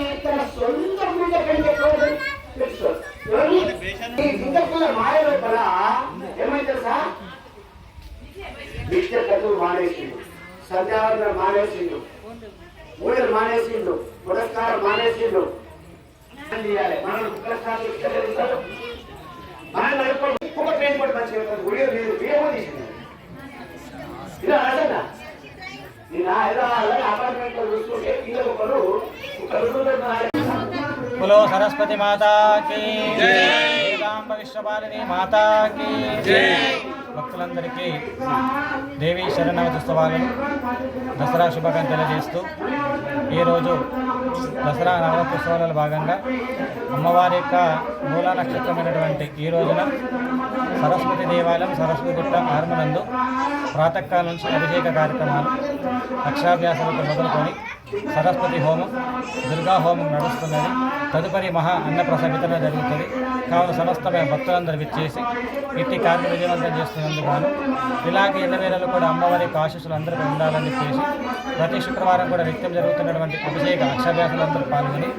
Santa Saraswati మాతా కీ వేదాంబ విశ్వపాలిని మాతా కీ భక్తులందరికీ దేవీ శరణవతోత్సవాలను దసరా శుభాకాంక్షలు తెలియజేస్తూ ఈరోజు దసరా నవరాత్రోత్సవాలలో భాగంగా అమ్మవారి యొక్క మూల నక్షత్రమైనటువంటి ఈ రోజున సరస్వతి దేవాలయం సరస్వతి గుట్ట ఆర్మనందు ప్రాతకాలం నుంచి అభిషేక కార్యక్రమాలు అక్షరాభ్యాసాలతో మొదలుకొని సరస్వతి హోమం దుర్గా హోమం నడుస్తున్నది. తదుపరి మహా అన్నప్రస వితరణ జరుగుతుంది. కావున సమస్తమైన భక్తులందరూ విచ్చేసి ఇట్టి కార్యక్రమం విజయవంతం చేస్తున్నందుకు గాను ఇలాగే ఇళ్ళవేళలు కూడా అమ్మవారి యొక్క ఆశీస్సులు అందరికీ ఉండాలని చెప్పేసి ప్రతి శుక్రవారం కూడా నిత్యం జరుగుతున్నటువంటి అభిషేక అక్షభ్యాసులందరూ పాల్గొని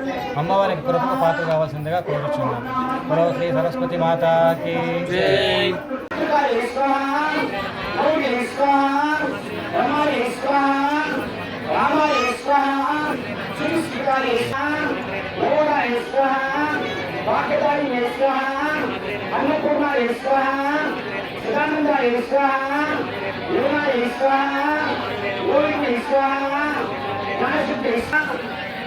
అమ్మవారికి కృపకు పాత్ర కావాల్సిందిగా కోరుచున్నాను. మరో శ్రీ సరస్వతి మాతాకి అన్నపూర్ణ సదానంద యోగా గోవింద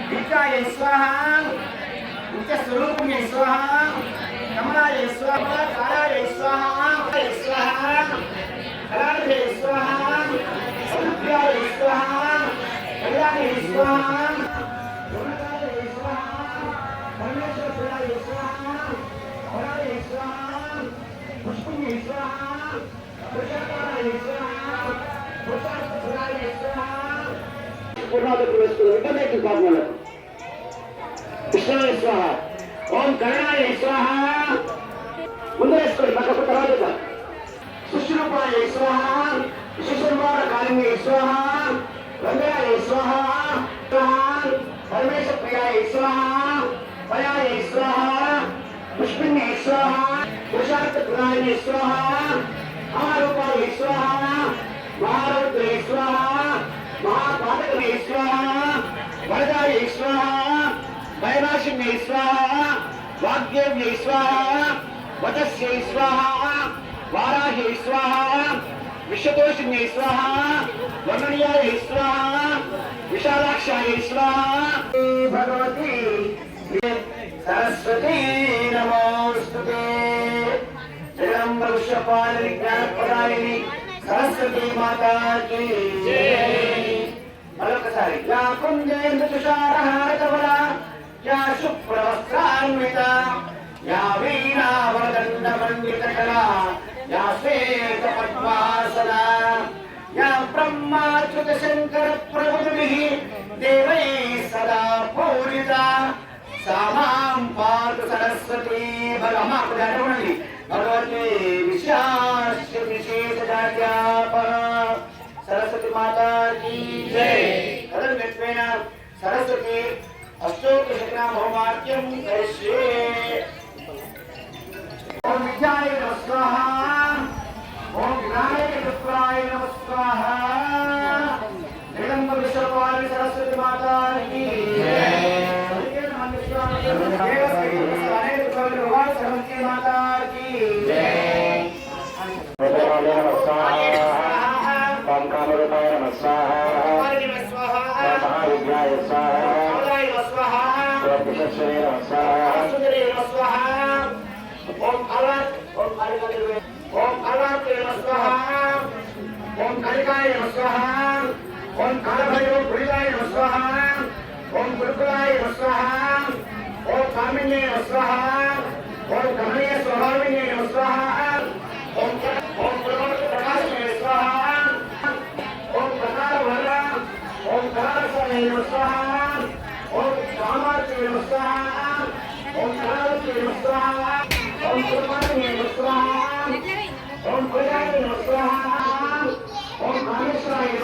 విద్యాయ స్వాహ. నిత్య స్వరూపం స్వాహ. కమలాయ స్వాహ. కాలాయ స్వాహ. స్వాహ. కళాయ స్వాహ. సముద్రాయ స్వాహ. కళ్యాణి స్వాహ. ಪುರ್ಣಾದ ಪ್ರವೇಶ ಇಪ್ಪತ್ತೈದು ವಿಭಾಗಗಳು ವಿಷ್ಣು ಸ್ವಾಹ ಓಂ ಕರುಣಾಯ ಸ್ವಾಹ ಮುಂದುವರಿಸಿಕೊಳ್ಳಿ ಪಕ್ಕ ಪುಟ್ಟರಾದ ಸುಶ್ರೂಪಾಯ ಸ್ವಾಹ ಸುಶ್ರೂಪಾದ ಕಾಲಿಂಗ ಸ್ವಾಹ ರಂಗಾಯ ಸ್ವಾಹ ಪರಮೇಶ ಪ್ರಿಯಾಯ ಸ್ವಾಹ ಪಯಾಯ ಸ್ವಾಹ ಪುಷ್ಪಿನ್ಯ ಸ್ವಾಹ పరమేశ ప్రియాయ స్వాహ పయాయ స్వాహ పుష్పిణ్యే స్వాహ పురుషార్థ ప్రియాయ స్వాహ మహారూపాయ స్వాహ మహారౌద్రే స్వాహ మహాపాతకమే స్వాహ వరదాయ స్వాహ వైరాశిన్యై స్వాహ వాగ్దేవ్యై స్వాహ వదస్యై స్వాహ వారాహ్యై స్వాహ విశ్వతోషిన్యై స్వాహ వర్ణనీయాయ స్వాహ విశాలాక్షాయ స్వాహ భగవతి సరస్వతీ జ్ఞానప్రదాయిని సరస్వతీ మాతాకి. మరొకసారి యా కుంజేంద్ర తుషారహార కవల యా శుభ్రవస్త్రాన్విత యా వీణావరదండ మండిత కళా యా శ్వేత పద్మాసన యా బ్రహ్మాచ్యుత శంకర ప్రభుభి దేవై సదా పూజిత సామాం పాతు సరస్వతి భగమాకు ఉండండి భగవతి విశేష జాత్యాపన సరస్వతి మాతా కీ జై కదలు మెట్పైన సరస్వతి అష్టోత్తర శతనామహోమాక్యం కరిష్యే ఓం విద్యాయ నమ స్వాహ ఓం వినాయక రుద్రాయ నమ స్వాహ జగదంబ విశ్వపాలి సరస్వతి మాతా కీ సరస్వతి మాతా కీ ఓం ఓం కళాకే నమస్కార. ఓం కలికాయ నమస్కార. ఓం కాలభైరవ పురికాయ నమస్కార. ఓం గురుకులాయ నమస్కార. ఓం కామిన్య నమస్కార. ఓం గమనీయ స్వభావిన్య నమస్కార.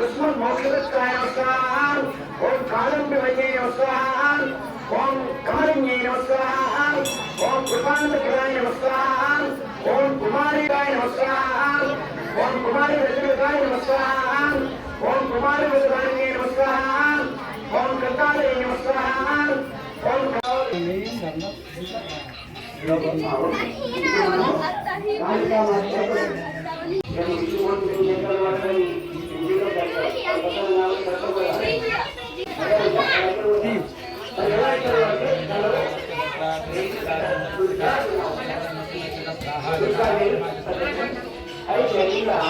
कृष्ण मोक्षदाय नमस्कार ओम कालम्बिकाय नमस्कार ओम कमलिन्ये नमस्कार ओम कृपानंदकाय नमस्कार ओम कुमारिकाय नमस्कार ओम कुमारी वज्रकाय नमस्कार ओम कुमारी वज्रकाय नमस्कार ओम कृतालय नमस्कार ओम कालम्बिकाय नमस्कार Yeah.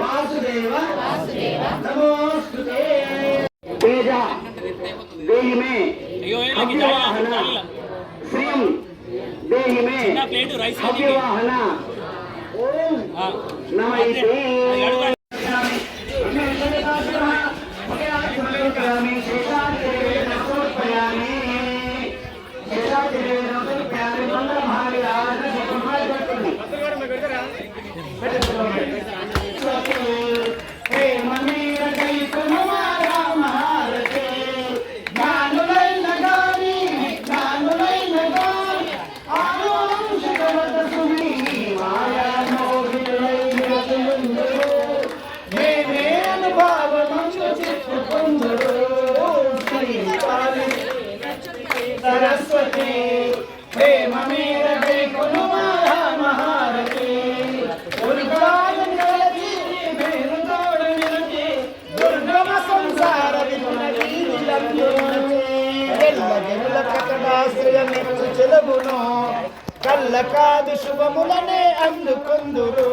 వాసుదేవ నమోస్తుతే తేజ దేహి మే అవ్యవాహన శ్రీం దేహి మే అవ్యవాహన ఓం నమైతే Gracias. శుభములనే అందుకుందురు.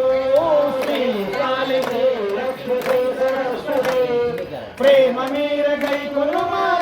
ప్రేమ మీర గైకులు మహారథే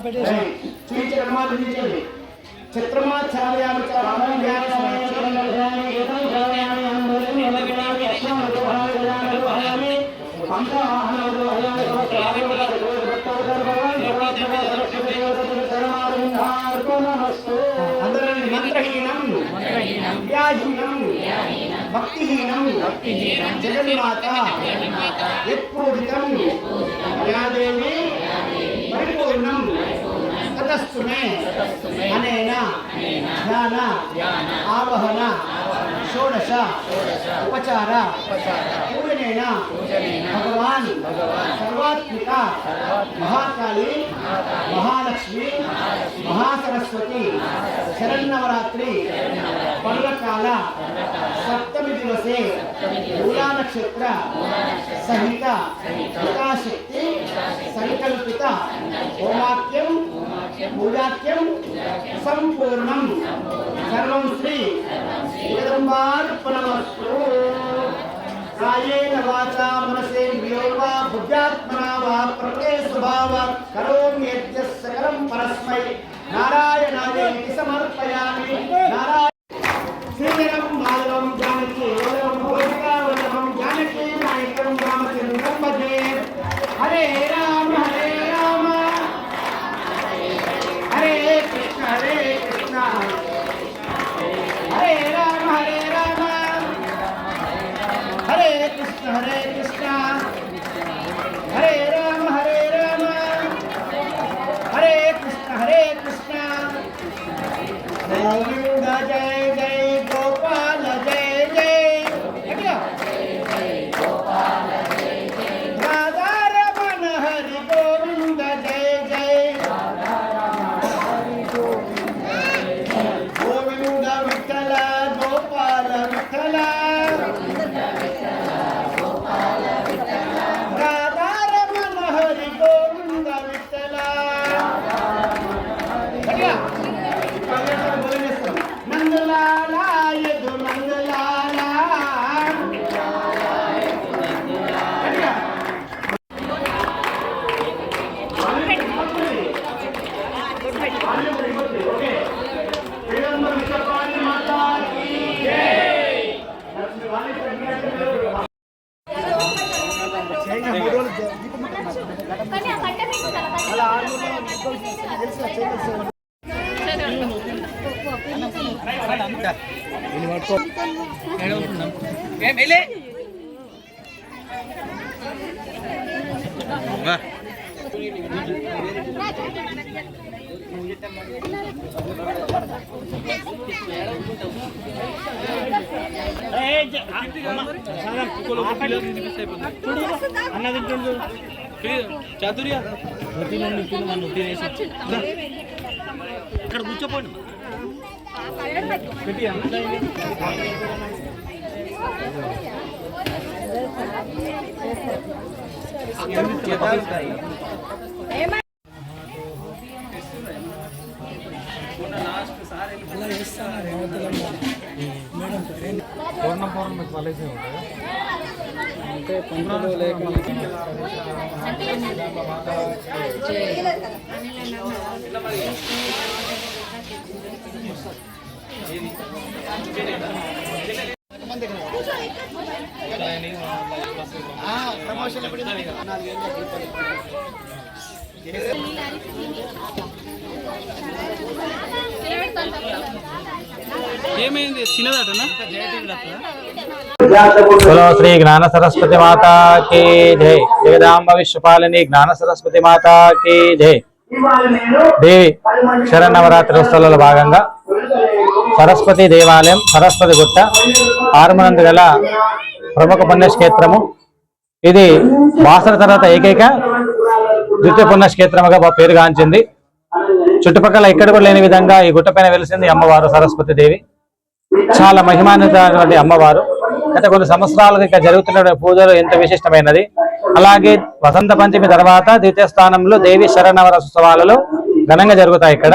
పెట్టేదా చూపించడమా చూపించండి చిత్రమా ఛాయామి అందరం మంత్రహీనం వ్యాధీనం భక్తిహీనం జగన్మాత యత్పూజితం యాదేవి పరిపూర్ణం తతస్తు మే అనేన ధ్యాన ఆవహన షోడశ ఉపచార పూజనేన భగవాన్ సర్వాత్మిక మహాకాళి మహాలక్ష్మి మహాసరస్వతి శరన్నవరాత్రి పర్వకాల సప్తమి దివసే మూలా నక్షత్ర సహిత యథాశక్తి సంకల్పిత హోమాఖ్యం पूजाख्यम संपूर्णम सर्वं श्री जगदम्बार्पणमस्तु कायेन वाचा मनसेन्द्रियो वा बुद्ध्यात्मना वा प्रकृतिस्वभावात् करोम्यद्य सकलं परस्मै। नारायणाय इति समर्पयामि। नारायण श्रीरं माधवं जानकी చాతుర్య ఇక్కడ కూర్చోపోండి పెట్టి పూర్ణ పూర్ణ మీకు పలేసే ఉంటుంది అంటే పండుగలు లేక మనకి ప్రమోషన్ ఏమైంది చిన్నదటనా बोलो श्री ज्ञान सरस्वती माता की जय जगदाम्ब विश्वपालिनी ज्ञान सरस्वती माता की जय ఇవాళ నేను దేవి శరన్నవరాత్రి ఉత్సవాలలో భాగంగా సరస్వతి దేవాలయం సరస్వతి గుట్ట ఆరుమనందు గల ప్రముఖ పుణ్యక్షేత్రము. ఇది బాసర తర్వాత ఏకైక ద్వితీయ పుణ్యక్షేత్రముగా పేరుగాంచింది చుట్టుపక్కల ఎక్కడ కూడా లేని విధంగా ఈ గుట్టపైన వెలిసింది అమ్మవారు సరస్వతి దేవి. చాలా మహిమాన్వితమైనటువంటి అమ్మవారు. గత కొన్ని సంవత్సరాలుగా ఇక్కడ జరుగుతున్న పూజలు ఎంత విశిష్టమైనది. అలాగే వసంత పంచమి తర్వాత ద్వితీయ స్థానంలో దేవి శరణవర ఉత్సవాలలో ఘనంగా జరుగుతాయి ఇక్కడ.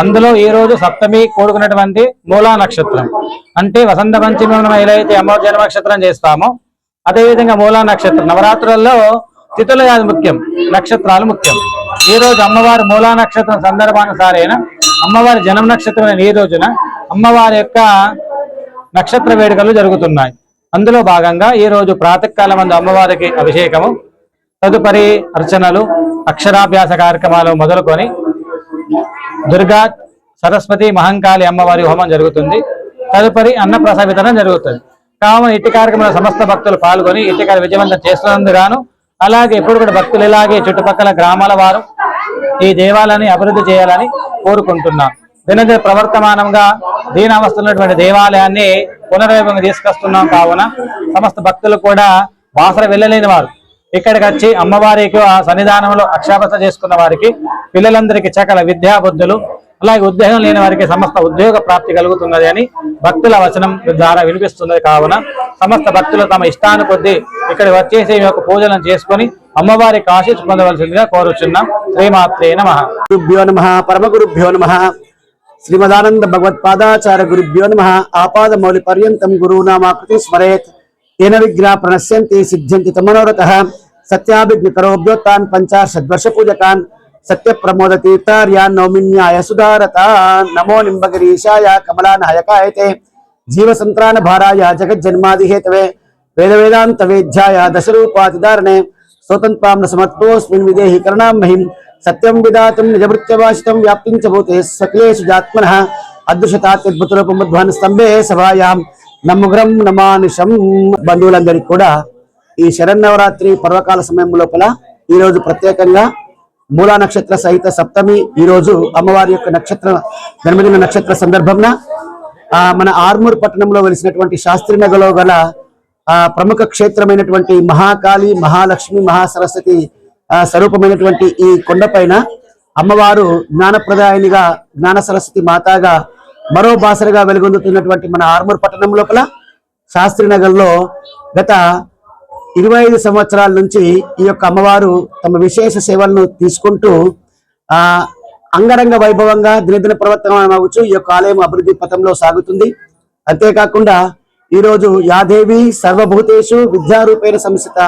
అందులో ఈ రోజు సప్తమి కూడుకున్నటువంటి మూలా నక్షత్రం. అంటే వసంత పంచమి మనం ఏదైతే అయితే అమ్మవారి జన్మనక్షత్రం చేస్తామో అదేవిధంగా మూలా నక్షత్రం. నవరాత్రులలో తిథులు కాదు ముఖ్యం నక్షత్రాలు ముఖ్యం. ఈ రోజు అమ్మవారి మూలా నక్షత్రం సందర్భానుసారైన అమ్మవారి జన్మ నక్షత్రం ఈ రోజున అమ్మవారి యొక్క నక్షత్ర వేడుకలు జరుగుతున్నాయి. అందులో భాగంగా ఈ రోజు ప్రాతకాలం మందు అమ్మవారికి అభిషేకము తదుపరి అర్చనలు అక్షరాభ్యాస కార్యక్రమాలు మొదలుకొని దుర్గా సరస్వతి మహంకాళి అమ్మవారి హోమం జరుగుతుంది. తదుపరి అన్నప్రసాద వితరణ జరుగుతుంది. కావున ఇట్టి కార్యక్రమంలో సమస్త భక్తులు పాల్గొని ఇట్టి కార్య విజయవంతం చేస్తున్నందుకు అలాగే ఎప్పుడు కూడా భక్తులు ఇలాగే చుట్టుపక్కల గ్రామాల వారు ఈ దేవాలయాన్ని అభివృద్ధి చేయాలని కోరుకుంటున్నాం. దినదిన ప్రవర్తమానంగా దీనావస్థలున్నటువంటి దేవాలయాన్ని పునర్వైభవంగా తీసుకొస్తున్నాం కావున సమస్త భక్తులు కూడా బాసర వెళ్ళలేని వారు. ఇక్కడికి వచ్చి అమ్మవారికి ఆ సన్నిధానంలో అక్షాపత చేసుకున్న వారికి పిల్లలందరికీ చకల విద్యాబుద్ధులు అలాగే ఉద్యోగం లేని వారికి సమస్త ఉద్యోగ ప్రాప్తి కలుగుతున్నది అని భక్తుల వచనం ద్వారా వినిపిస్తున్నది. కావున సమస్త భక్తులు తమ ఇష్టాను కొద్దీ ఇక్కడ వచ్చేసి యొక్క పూజలను చేసుకొని అమ్మవారికి ఆశీస్ పొందవలసిందిగా కోరుచున్నాం. శ్రీమాత్రే నమ. గురుభ్యో నమ. పరమ గురుభ్యో నమ. శ్రీమదానంద భగవత్పాదాచార్య గురుభ్యో నమ. ఆపాద మౌలి పర్యంతం గురునామాకృతి స్మరేత్. తేన విగ్రహ ప్రణశ్యంతి సిద్ధ్యంతి తమనోరథ. సత్యాభిజ్ఞకరోభ్యోత్తాన్ పంచాశద్వర్ష పూజకాన్ సత్య ప్రమోద తీర్థార్యాన్ నౌమిన్యాయ సుధారతాన్ నమో నింబగిరీశాయ కమలానాయకాయతే జీవ సంత్రాన భారాయ జగజ్జన్మాది హేతవే వేద వేదాంత వేద్యాయ దశరూపాతిదారణే స్వతంత్రాంన సమర్థోస్మిన్ విదేహి కరుణాం మహిం సత్యం విదాతం నిజభృత్యవాసితం వ్యాప్తిం చ భూతే సకలేషు జాత్మనః అదృశతాత్యద్భుతరూపమధ్వాన స్తంభే సభాయాం నమ్ముగ్రం నమానుషం బంధువులందరికీ కూడా ఈ శరన్నవరాత్రి పర్వకాల సమయం లోపల ఈరోజు ప్రత్యేకంగా మూలా నక్షత్ర సహిత సప్తమి ఈ రోజు అమ్మవారి యొక్క నక్షత్ర జన్మదిన నక్షత్ర సందర్భంన ఆ మన ఆర్మూర్ పట్టణంలో వెలిసినటువంటి శాస్త్రీనగర్లో గల ఆ ప్రముఖ క్షేత్రమైనటువంటి మహాకాళి మహాలక్ష్మి మహాసరస్వతి స్వరూపమైనటువంటి ఈ కొండపైన అమ్మవారు జ్ఞానప్రదాయనిగా జ్ఞాన సరస్వతి మాతాగా మరో బాసరగా వెలుగొందుతున్నటువంటి మన ఆర్మూర్ పట్టణం లోపల శాస్త్రీనగర్లో గత ఇరవై ఐదు సంవత్సరాల నుంచి ఈ యొక్క అమ్మవారు తమ విశేష సేవలను తీసుకుంటూ ఆ అంగరంగ వైభవంగా దినదిన ప్రవర్తన ఈ యొక్క ఆలయం అభివృద్ధి పథంలో సాగుతుంది. అంతేకాకుండా ఈరోజు యాదేవి సర్వభూతేషు విద్యారూపేణ సంస్థిత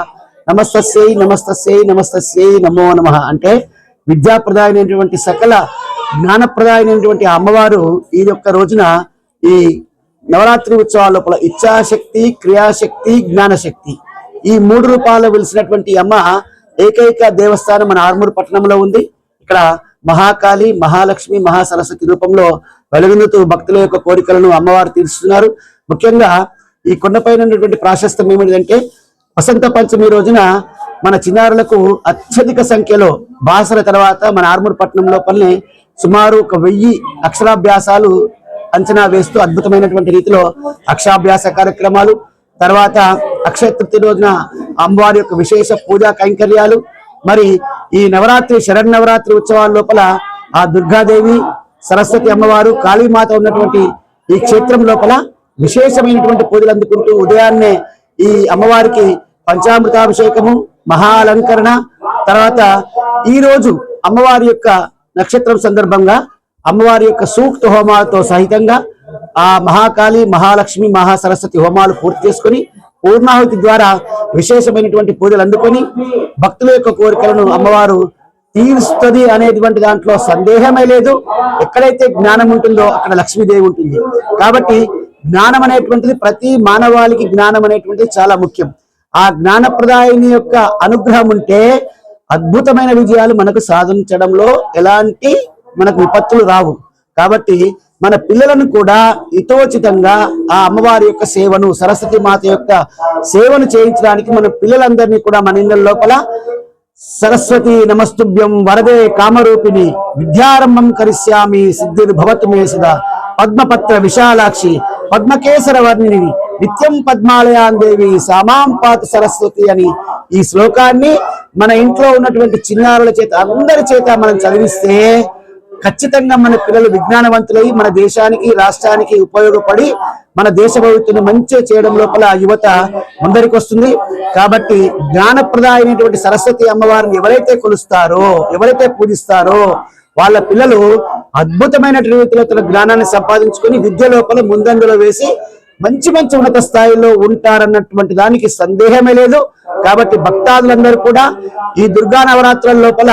నమస్తస్యై నమస్తస్యై నమస్తస్యై నమో నమ అంటే విద్యాప్రదాయమైనటువంటి సకల జ్ఞానప్రదాయమైనటువంటి అమ్మవారు ఈ యొక్క రోజున ఈ నవరాత్రి ఉత్సవాల లోపల ఇచ్ఛాశక్తి క్రియాశక్తి జ్ఞానశక్తి ఈ మూడు రూపాయలు వెలిసినటువంటి అమ్మ ఏకైక దేవస్థానం మన ఆర్మూర్ పట్టణంలో ఉంది. ఇక్కడ మహాకాళి మహాలక్ష్మి మహాసరస్వతి రూపంలో వెలుగునుతూ భక్తుల యొక్క కోరికలను అమ్మవారు తీరుస్తున్నారు ముఖ్యంగా ఈ కొండపైన ఉన్నటువంటి ప్రాశస్తం ఏమిటంటే వసంత పంచమి రోజున మన చిన్నారులకు అత్యధిక సంఖ్యలో బాసర తర్వాత మన ఆర్మూర్ పట్టణం లోపలనే సుమారు ఒక వెయ్యి అక్షరాభ్యాసాలు అంచనా వేస్తూ అద్భుతమైనటువంటి రీతిలో అక్షరాభ్యాస కార్యక్రమాలు తర్వాత అక్షయ తృప్తి రోజున అమ్మవారి యొక్క విశేష పూజా కైంకర్యాలు. మరి ఈ నవరాత్రి శరన్నవరాత్రి ఉత్సవాల లోపల ఆ దుర్గాదేవి సరస్వతి అమ్మవారు కాళీమాత ఉన్నటువంటి ఈ క్షేత్రం లోపల విశేషమైనటువంటి పూజలు అందుకుంటూ ఉదయాన్నే ఈ అమ్మవారికి పంచామృతాభిషేకము మహాలంకరణ తర్వాత ఈ రోజు అమ్మవారి యొక్క నక్షత్రం సందర్భంగా అమ్మవారి యొక్క సూక్త హోమాలతో సహితంగా ఆ మహాకాళి మహాలక్ష్మి మహాసరస్వతి హోమాలు పూర్తి చేసుకొని పూర్ణాహుతి ద్వారా విశేషమైనటువంటి పూజలు అందుకొని భక్తుల యొక్క కోరికలను అమ్మవారు తీరుస్తుంది అనేటువంటి దాంట్లో సందేహమే లేదు. ఎక్కడైతే జ్ఞానం ఉంటుందో అక్కడ లక్ష్మీదేవి ఉంటుంది. కాబట్టి జ్ఞానం అనేటువంటిది ప్రతి మానవాళికి జ్ఞానం అనేటువంటిది చాలా ముఖ్యం. ఆ జ్ఞానప్రదాయని యొక్క అనుగ్రహం ఉంటే అద్భుతమైన విజయాలు మనకు సాధించడంలో ఎలాంటి మనకు విపత్తులు రావు. కాబట్టి మన పిల్లలను కూడా హితోచితంగా ఆ అమ్మవారి యొక్క సేవను సరస్వతి మాత యొక్క సేవను చేయించడానికి మన పిల్లలందరినీ కూడా మన ఇళ్ళ లోపల సరస్వతి నమస్తుభ్యం వరదే కామరూపిణి విద్యారంభం కరిష్యామి సిద్ధిర్భవతు మే సదా. పద్మపత్ర విశాలాక్షి పద్మకేశర వర్ణిని నిత్యం పద్మాలయాన్ దేవి సామాంపాత సరస్వతి అని ఈ శ్లోకాన్ని మన ఇంట్లో ఉన్నటువంటి చిన్నారుల చేత అందరి చేత మనం చదివిస్తే ఖచ్చితంగా మన పిల్లలు విజ్ఞానవంతులై మన దేశానికి రాష్ట్రానికి ఉపయోగపడి మన దేశ భవిష్యత్తుని మంచి చేయడం లోపల యువత ముందరికి వస్తుంది కాబట్టి జ్ఞానప్రదాయమైనటువంటి సరస్వతి అమ్మవారిని ఎవరైతే కొలుస్తారో ఎవరైతే పూజిస్తారో వాళ్ళ పిల్లలు అద్భుతమైన రీతిలో తన జ్ఞానాన్ని సంపాదించుకొని విద్య లోపల ముందంజలో వేసి మంచి మంచి ఉన్నత స్థాయిలో ఉంటారన్నటువంటి దానికి సందేహమే లేదు. కాబట్టి భక్తాదులందరూ కూడా ఈ దుర్గా నవరాత్రుల లోపల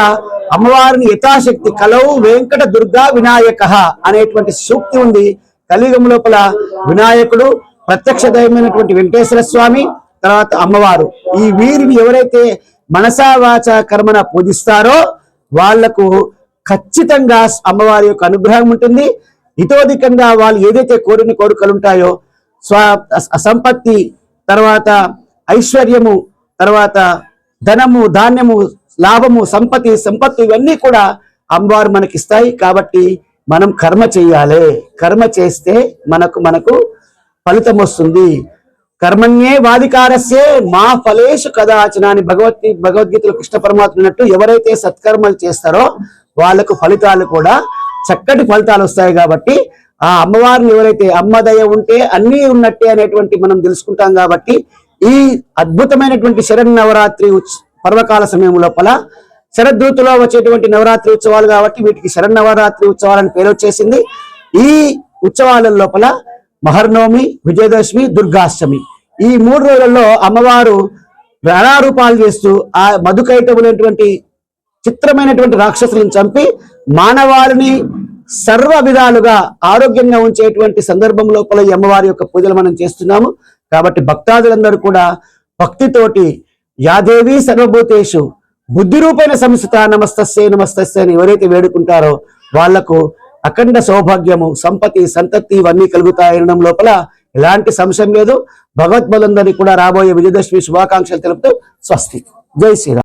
అమ్మవారిని యథాశక్తి కలవు వెంకట దుర్గా వినాయక అనేటువంటి సూక్తి ఉంది. కలియుగం లోపల వినాయకుడు ప్రత్యక్ష దైవమైనటువంటి వెంకటేశ్వర స్వామి తర్వాత అమ్మవారు. ఈ వీరిని ఎవరైతే మనసావాచ కర్మన పూజిస్తారో వాళ్ళకు ఖచ్చితంగా అమ్మవారి యొక్క అనుగ్రహం ఉంటుంది. ఇతోధికంగా వాళ్ళు ఏదైతే కోరిన కోరికలు ఉంటాయో స్వ సంపత్తి తర్వాత ఐశ్వర్యము తర్వాత ధనము ధాన్యము లాభము సంపత్తి సంపత్తి ఇవన్నీ కూడా అమ్మవారు మనకి ఇస్తాయి కాబట్టి మనం కర్మ చేయాలి. కర్మ చేస్తే మనకు మనకు ఫలితం వస్తుంది. కర్మణ్యే వాధికారస్యే మా ఫలేషు కదాచన అని భగవద్గీ భగవద్గీతలో కృష్ణ పరమాత్మ అన్నట్టు ఎవరైతే సత్కర్మలు చేస్తారో వాళ్ళకు ఫలితాలు కూడా చక్కటి ఫలితాలు వస్తాయి కాబట్టి ఆ అమ్మవారిని ఎవరైతే అమ్మదయ ఉంటే అన్నీ ఉన్నట్టే అనేటువంటి మనం తెలుసుకుంటాం కాబట్టి ఈ అద్భుతమైనటువంటి శరణ్ నవరాత్రి పర్వకాల సమయం లోపల శరదృతులో వచ్చేటువంటి నవరాత్రి ఉత్సవాలు కాబట్టి వీటికి శరణ్ నవరాత్రి ఉత్సవాలని పేరు వచ్చేసింది. ఈ ఉత్సవాల లోపల మహర్నవమి విజయదశమి దుర్గాష్టమి. ఈ మూడు రోజులలో అమ్మవారు ప్రాణారూపాలు చేస్తూ ఆ మధుకైటములైనటువంటి చిత్రమైనటువంటి రాక్షసులను చంపి మానవాళిని సర్వ విధాలుగా ఆరోగ్యంగా ఉంచేటువంటి సందర్భం లోపల ఈ అమ్మవారి యొక్క పూజలు మనం చేస్తున్నాము. కాబట్టి భక్తాదులందరూ కూడా భక్తితోటి యాదేవి సర్వభూతేషు బుద్ధి రూపైన సంస్థ నమస్తస్సే నమస్తస్సే అని ఎవరైతే వేడుకుంటారో వాళ్ళకు అఖండ సౌభాగ్యము సంపతి సంతతి ఇవన్నీ కలుగుతాయనడం లోపల ఎలాంటి సంశయం లేదు. భగవద్బలందరినీ కూడా రాబోయే విజయదశమి శుభాకాంక్షలు తెలుపుతూ స్వస్తి. జై శ్రీరామ్.